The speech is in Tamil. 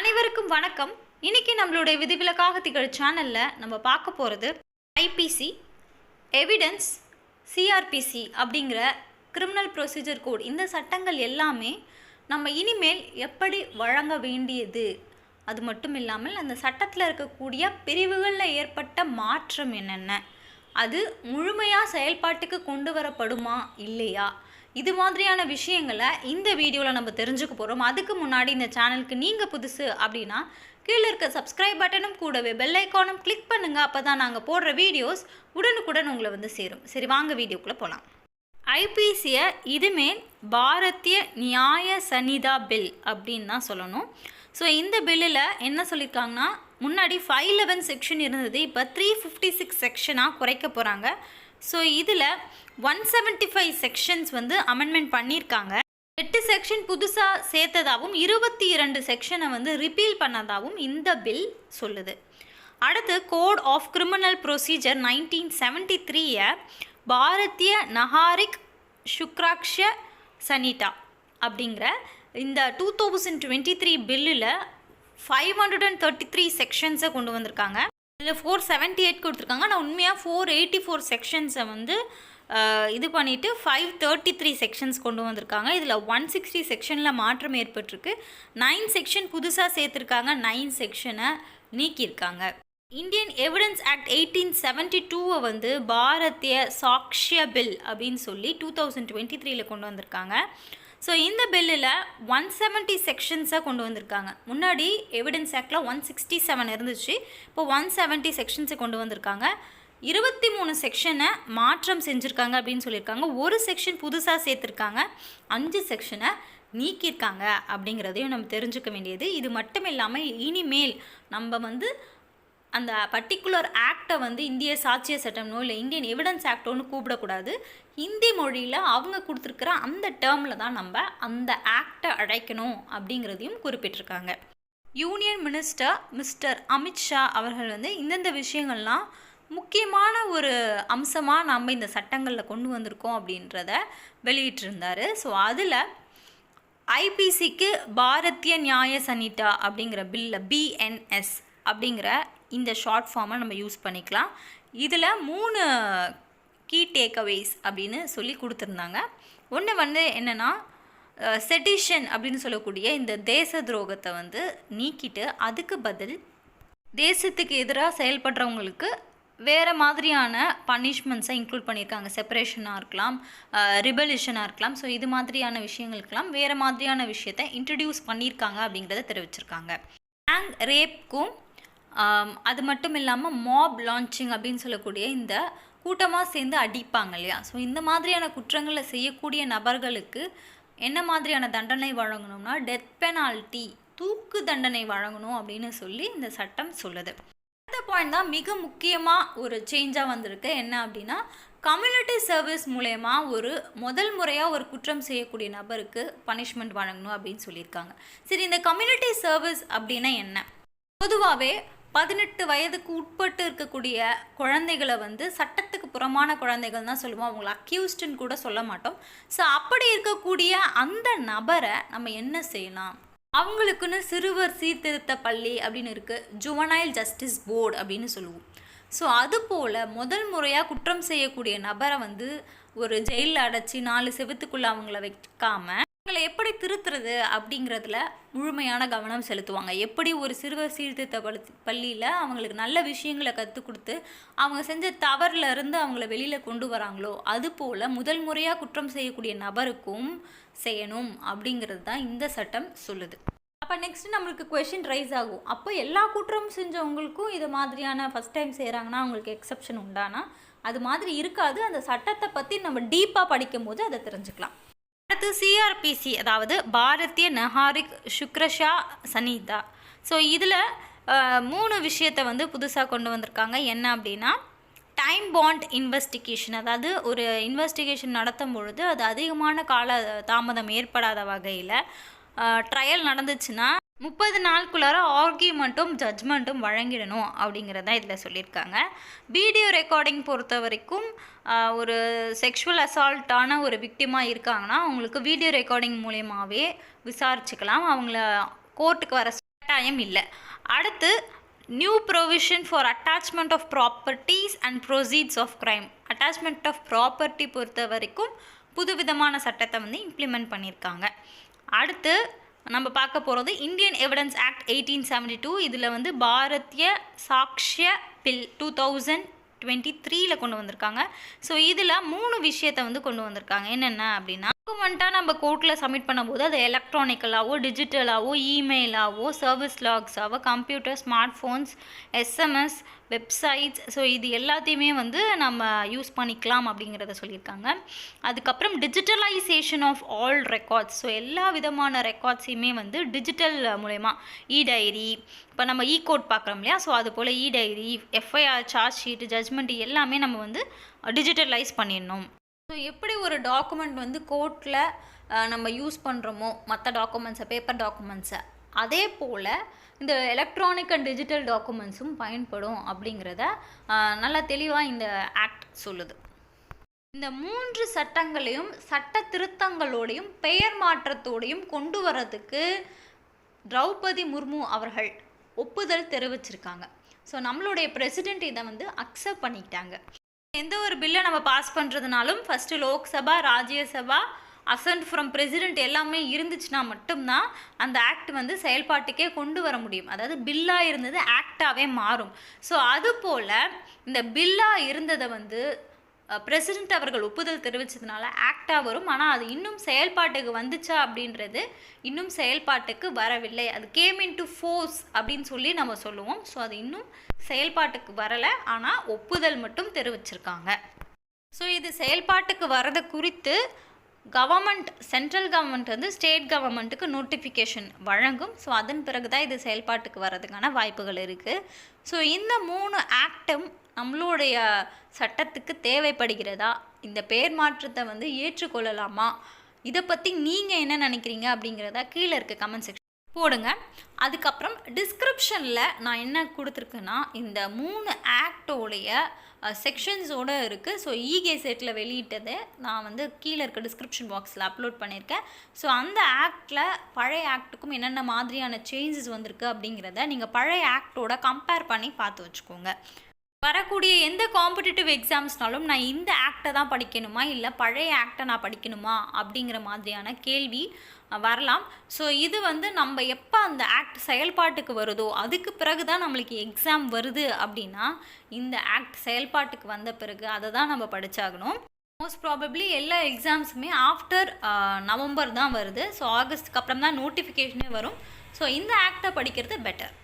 அனைவருக்கும் வணக்கம். இன்னைக்கு நம்மளுடைய விதிவிலக்காக திகழ் சேனலில் நம்ம பார்க்க போகிறது ஐபிசி எவிடன்ஸ் சிஆர்பிசி அப்படிங்கிற கிரிமினல் ப்ரொசீஜர் கோட் இந்த சட்டங்கள் எல்லாமே நம்ம இனிமேல் எப்படி வழங்க வேண்டியது? அது மட்டும் இல்லாமல் அந்த சட்டத்தில் இருக்கக்கூடிய பிரிவுகளில் ஏற்பட்ட மாற்றம் என்னென்ன? அது முழுமையாக செயல்பாட்டுக்கு கொண்டு வரப்படுமா? இல்லையா? இது மாதிரியான விஷயங்களை இந்த வீடியோவில் நம்ம தெரிஞ்சுக்க போகிறோம் அதுக்கு முன்னாடி இந்த சேனலுக்கு நீங்கள் புதுசு அப்படின்னா கீழே இருக்க சப்ஸ்கிரைப் பட்டனும் கூடவே பெல் ஐக்கானும் கிளிக் பண்ணுங்கள் அப்போ தான் நாங்கள் போடுற வீடியோஸ் உடனுக்குடன் உங்களை வந்து சேரும். சரி வாங்க வீடியோக்குள்ளே போகலாம் ஐபிசியை இதுமேல் பாரதிய நியாய சனிதா பில் அப்படின்னு தான் சொல்லணும். ஸோ இந்த பில்லில் என்ன சொல்லியிருக்காங்கன்னா முன்னாடி ஃபைவ் லெவன் செக்ஷன் இருந்தது. இப்போ த்ரீ ஃபிஃப்டி சிக்ஸ் செக்ஷனாக குறைக்க போகிறாங்க ஸோ இதில் ஒன் செவன்ட்டி ஃபைவ் செக்ஷன்ஸ் வந்து அமெண்ட்மெண்ட் பண்ணியிருக்காங்க எட்டு செக்ஷன் புதுசாக சேர்த்ததாகவும் இருபத்தி இரண்டு செக்ஷனை வந்து ரிப்பீல் பண்ணதாகவும் இந்த பில் சொல்லுது. அடுத்து code of criminal procedure nineteen seventy த்ரீயை பாரதிய நஹாரிக் சுக்ராக்ஷ சனிட்டா அப்படிங்கிற இந்த two thousand twenty three பில்லில் five hundred and thirty three செக்ஷன்ஸை கொண்டு வந்திருக்காங்க. இதில் ஃபோர் செவன்ட்டி எயிட் கொடுத்துருக்காங்க. ஆனால் உண்மையாக ஃபோர் எயிட்டி ஃபோர் செக்ஷன்ஸை வந்து இது பண்ணிவிட்டு ஃபைவ் தேர்ட்டி த்ரீ செக்ஷன்ஸ் கொண்டு வந்திருக்காங்க. இதில் ஒன் சிக்ஸ்டி செக்ஷனில் மாற்றம் ஏற்பட்டிருக்கு. நைன் செக்ஷன் புதுசாக சேர்த்துருக்காங்க. நைன் செக்ஷனை நீக்கியிருக்காங்க. Indian evidence act eighteen seventy டூவை வந்து பாரதிய சாக்ஷிய பில் அப்படின்னு சொல்லி டூ தௌசண்ட் டுவெண்ட்டி த்ரீல கொண்டு வந்திருக்காங்க. ஸோ இந்த பில்லில் ஒன் செவன்ட்டி செக்ஷன்ஸை கொண்டு வந்திருக்காங்க. முன்னாடி எவிடன்ஸ் ஆக்டில் ஒன் சிக்ஸ்டி செவன் இருந்துச்சு. இப்போ ஒன் செவன்ட்டி செக்ஷன்ஸை கொண்டு வந்திருக்காங்க. இருபத்தி மூணு செக்ஷனை மாற்றம் செஞ்சுருக்காங்க அப்படின்னு சொல்லியிருக்காங்க. ஒரு செக்ஷன் புதுசாக சேர்த்துருக்காங்க. அஞ்சு செக்ஷனை நீக்கியிருக்காங்க அப்படிங்கிறதையும் நம்ம தெரிஞ்சுக்க வேண்டியது. இது மட்டும் இல்லாமல் இனிமேல் நம்ம வந்து அந்த பர்டிகுலர் ஆக்டை வந்து இந்திய சாட்சிய சட்டம்னோ இல்லை இந்தியன் எவிடன்ஸ் ஆக்டோன்னு கூப்பிடக்கூடாது. ஹிந்தி மொழியில் அவங்க கொடுத்துருக்குற அந்த டேர்மில் தான் நம்ம அந்த ஆக்டை அழைக்கணும் அப்படிங்கிறதையும் குறிப்பிட்டிருக்காங்க. யூனியன் மினிஸ்டர் மிஸ்டர் அமித்ஷா அவர்கள் வந்து இந்தந்த விஷயங்கள்லாம் முக்கியமான ஒரு அம்சமாக நம்ம இந்த சட்டங்களில் கொண்டு வந்திருக்கோம் அப்படின்றத வெளியிட்டிருந்தார். ஸோ அதில் ஐபிசிக்கு பாரதிய நியாய சனிட்டா அப்படிங்கிற பில்லில் பிஎன்எஸ் அப்படிங்கிற இந்த ஷார்ட் ஃபார்மை நம்ம யூஸ் பண்ணிக்கலாம். இதில் மூணு கீ டேக்அவேஸ் அப்படின்னு சொல்லி கொடுத்துருந்தாங்க. ஒன்று வந்து என்னென்னா செடிஷன் அப்படின்னு சொல்லக்கூடிய இந்த தேச துரோகத்தை வந்து நீக்கிட்டு அதுக்கு பதில் தேசத்துக்கு எதிராக செயல்படுறவங்களுக்கு வேறு மாதிரியான பனிஷ்மெண்ட்ஸை இன்க்ளூட் பண்ணியிருக்காங்க. செப்பரேஷனாக இருக்கலாம் ரிபலிஷனாக இருக்கலாம். ஸோ இது மாதிரியான விஷயங்களுக்கெல்லாம் வேறு மாதிரியான விஷயத்தை இன்ட்ரடியூஸ் பண்ணியிருக்காங்க அப்படிங்கிறத தெரிவிச்சிருக்காங்க. ஹேங் ரேப்க்கும் அது மட்டும் இல்லாமல் மாப் லான்ச்சிங் அப்படின்னு சொல்லக்கூடிய இந்த கூட்டமாக சேர்ந்து அடிப்பாங்க இல்லையா? ஸோ இந்த மாதிரியான குற்றங்களை செய்யக்கூடிய நபர்களுக்கு என்ன மாதிரியான தண்டனை வழங்கணும்னா டெத் பெனால்ட்டி தூக்கு தண்டனை வழங்கணும் அப்படின்னு சொல்லி இந்த சட்டம் சொல்லுது. அடுத்த பாயிண்ட் தான் மிக முக்கியமாக ஒரு சேஞ்சாக வந்திருக்கு. என்ன அப்படின்னா கம்யூனிட்டி சர்வீஸ் மூலயமா ஒரு முதல் முறையாக ஒரு குற்றம் செய்யக்கூடிய நபருக்கு பனிஷ்மெண்ட் வழங்கணும் அப்படின்னு சொல்லியிருக்காங்க. சரி இந்த கம்யூனிட்டி சர்வீஸ் அப்படின்னா என்ன? பொதுவாகவே பதினெட்டு வயதுக்கு உட்பட்டு இருக்கக்கூடிய குழந்தைகளை வந்து சட்டத்துக்கு புறமான குழந்தைகள் தான் சொல்லுவோம். அவங்கள அக்யூஸ்டுன்னு கூட சொல்ல மாட்டோம். ஸோ அப்படி இருக்கக்கூடிய அந்த நபரை நம்ம என்ன செய்யலாம்? அவங்களுக்குன்னு சிறுவர் சீர்திருத்த பள்ளி அப்படின்னு இருக்குது ஜுவனைல் ஜஸ்டிஸ் போர்டு அப்படின்னு சொல்லுவோம். ஸோ அதுபோல் முதல் முறையாக குற்றம் செய்யக்கூடிய நபரை வந்து ஒரு ஜெயிலில் அடைச்சி நாலு செவத்துக்குள்ளே அவங்கள வைக்காமல் அவங்களை எப்படி திருத்துறது அப்படிங்கிறதுல முழுமையான கவனம் செலுத்துவாங்க. எப்படி ஒரு சிறுவர் சீர்திருத்த பள்ளியில் அவங்களுக்கு நல்ல விஷயங்களை கற்றுக் கொடுத்து அவங்க செஞ்ச தவறுல இருந்து அவங்கள வெளியில் கொண்டு வராங்களோ அதுபோல் முதல் முறையாக குற்றம் செய்யக்கூடிய நபருக்கும் செய்யணும் அப்படிங்கிறது தான் இந்த சட்டம் சொல்லுது. அப்போ நெக்ஸ்ட் நம்மளுக்கு கொஷின் ரைஸ் ஆகும். அப்போ எல்லா குற்றம் செஞ்சவங்களுக்கும் இது மாதிரியான ஃபஸ்ட் டைம் செய்கிறாங்கன்னா அவங்களுக்கு எக்ஸப்ஷன் உண்டானா? அது மாதிரி இருக்காது. அந்த சட்டத்தை பற்றி நம்ம டீப்பாக படிக்கும் போது அதை தெரிஞ்சுக்கலாம். அடுத்து சிஆர்பிசி அதாவது பாரதிய நஹாரிக் சுக்ரஷா சனிதா. ஸோ இதில் மூணு விஷயத்தை வந்து புதுசாக கொண்டு வந்திருக்காங்க. என்ன அப்படின்னா டைம் பாண்ட் இன்வெஸ்டிகேஷன் அதாவது ஒரு இன்வெஸ்டிகேஷன் நடத்தும் பொழுது அது அதிகமான கால தாமதம் ஏற்படாத வகையில் ட்ரையல் நடந்துச்சுன்னா முப்பது நாளுக்குள்ளார ஆர்கியூமெண்ட்டும் ஜட்ஜ்மெண்ட்டும் வழங்கிடணும் அப்படிங்கிறத இதில் சொல்லியிருக்காங்க. வீடியோ ரெக்கார்டிங் பொறுத்த வரைக்கும் ஒரு செக்ஷுவல் அசால்ட்டான ஒரு விக்டிமாக இருக்காங்கன்னா அவங்களுக்கு வீடியோ ரெக்கார்டிங் மூலியமாகவே விசாரிச்சுக்கலாம். அவங்கள கோர்ட்டுக்கு வர கட்டாயம் இல்லை. அடுத்து new provision for attachment of properties and proceeds of crime attachment of property பொறுத்த வரைக்கும் புதுவிதமான சட்டத்தை வந்து இம்ப்ளிமெண்ட் பண்ணியிருக்காங்க. அடுத்து நம்ம பார்க்க போகிறது Indian evidence act eighteen seventy two இதில் வந்து Bharatiya Sakshya bill two thousand twenty த்ரீயில் கொண்டு வந்திருக்காங்க. ஸோ இதில் மூணு விஷயத்தை வந்து கொண்டு வந்திருக்காங்க. என்னென்ன அப்படின்னா டாக்குமெண்ட்டாக நம்ம கோர்ட்டில் சப்மிட் பண்ணும்போது அது எலக்ட்ரானிக்கலாவோ டிஜிட்டலாகவோ இமெயிலாகவோ service லாக்ஸாவோ computer smart phones SMS websites so இது எல்லாத்தையுமே வந்து நம்ம யூஸ் பண்ணிக்கலாம் அப்படிங்கிறத சொல்லியிருக்காங்க. அதுக்கப்புறம் digitalisation of all records so எல்லா விதமான ரெக்கார்ட்ஸையுமே வந்து டிஜிட்டல் மூலயமா இ டைரி இப்போ நம்ம இ கோட் பார்க்குறோம் இல்லையா? ஸோ அது போல் e diary FIR charge sheet judgment எல்லாமே நம்ம வந்து டிஜிட்டலைஸ் பண்ணிடணும். ஸோ எப்படி ஒரு டாக்குமெண்ட் வந்து கோர்ட்டில் நம்ம யூஸ் பண்ணுறோமோ மற்ற டாக்குமெண்ட்ஸை பேப்பர் டாக்குமெண்ட்ஸை அதே போல் இந்த எலக்ட்ரானிக் அண்ட் டிஜிட்டல் டாக்குமெண்ட்ஸும் பயன்படும் அப்படிங்கிறத நல்லா தெளிவாக இந்த ஆக்ட் சொல்லுது. இந்த மூன்று சட்டங்களையும் சட்ட திருத்தங்களோடையும் பெயர் மாற்றத்தோடையும் கொண்டு வரதுக்கு திரௌபதி முர்மு அவர்கள் ஒப்புதல் தெரிவிச்சிருக்காங்க. ஸோ நம்மளுடைய பிரசிடெண்ட் இதை வந்து அக்செப்ட் பண்ணிக்கிட்டாங்க. எந்த ஒரு பில்லை நம்ம pass பண்ணுறதுனாலும் first Lok Sabha Rajya Sabha assent from president எல்லாமே இருந்துச்சுன்னா மட்டும்தான் அந்த ஆக்ட் வந்து செயல்பாட்டுக்கே கொண்டு வர முடியும். அதாவது பில்லாக இருந்தது ஆக்டாகவே மாறும். ஸோ அதுபோல் இந்த பில்லாக இருந்ததை வந்து பிரசிடென்ட் அவர்கள் ஒப்புதல் தெரிவித்ததுனால ஆக்டாக வரும். ஆனால் அது இன்னும் செயல்பாட்டுக்கு வந்துச்சா அப்படின்றது இன்னும் செயல்பாட்டுக்கு வரவில்லை. அது கேம் இன் டு ஃபோர்ஸ் அப்படின்னு சொல்லி நம்ம சொல்லுவோம். ஸோ அது இன்னும் செயல்பாட்டுக்கு வரலை. ஆனால் ஒப்புதல் மட்டும் தெரிவிச்சிருக்காங்க. ஸோ இது செயல்பாட்டுக்கு வரது குறித்து கவர்மெண்ட் சென்ட்ரல் கவர்மெண்ட் வந்து ஸ்டேட் கவர்மெண்ட்டுக்கு நோட்டிஃபிகேஷன் வழங்கும். ஸோ அதன் பிறகு தான் இது செயல்பாட்டுக்கு வர்றதுக்கான வாய்ப்புகள் இருக்குது ஸோ இந்த மூணு ஆக்டும் நம்மளுடைய சட்டத்துக்கு தேவைப்படுகிறதா? இந்த பெயர் மாற்றத்தை வந்து ஏற்றுக்கொள்ளலாமா? இதை பற்றி நீங்கள் என்ன நினைக்கிறீங்க அப்படிங்கிறத கீழே இருக்க கமெண்ட் செக்ஷன் போடுங்க. அதுக்கப்புறம் டிஸ்கிரிப்ஷனில் நான் என்ன கொடுத்துருக்கேன்னா இந்த மூணு ஆக்டோடைய செக்ஷன்ஸோடு இருக்குது ஸோ இகே செட்டில் வெளியிட்டது. நான் வந்து கீழே இருக்க டிஸ்கிரிப்ஷன் பாக்ஸில் அப்லோட் பண்ணியிருக்கேன். ஸோ அந்த ஆக்டில் பழைய ஆக்ட்டுக்கும் என்னென்ன மாதிரியான சேஞ்சஸ் வந்திருக்கு அப்படிங்கிறத நீங்கள் பழைய ஆக்டோட கம்பேர் பண்ணி பார்த்து வச்சுக்கோங்க. வரக்கூடிய எந்த காம்படிட்டிவ் எக்ஸாம்ஸ்னாலும் நான் இந்த ஆக்டை தான் படிக்கணுமா? இல்லை பழைய ஆக்டை நான் படிக்கணுமா? அப்படிங்கிற மாதிரியான கேள்வி வரலாம். ஸோ இது வந்து நம்ம எப்போ அந்த ஆக்ட் செயல்பாட்டுக்கு வருதோ அதுக்கு பிறகு தான் நம்மளுக்கு எக்ஸாம் வருது அப்படின்னா இந்த ஆக்ட் செயல்பாட்டுக்கு வந்த பிறகு அதை தான் நம்ம படிச்சாகணும். மோஸ்ட் ப்ராபப்ளி எல்லா எக்ஸாம்ஸுமே ஆஃப்டர் நவம்பர் தான் வருது. ஸோ ஆகஸ்ட்டுக்கு அப்புறம் தான் நோட்டிஃபிகேஷனே வரும். ஸோ இந்த ஆக்டை படிக்கிறது பெட்டர்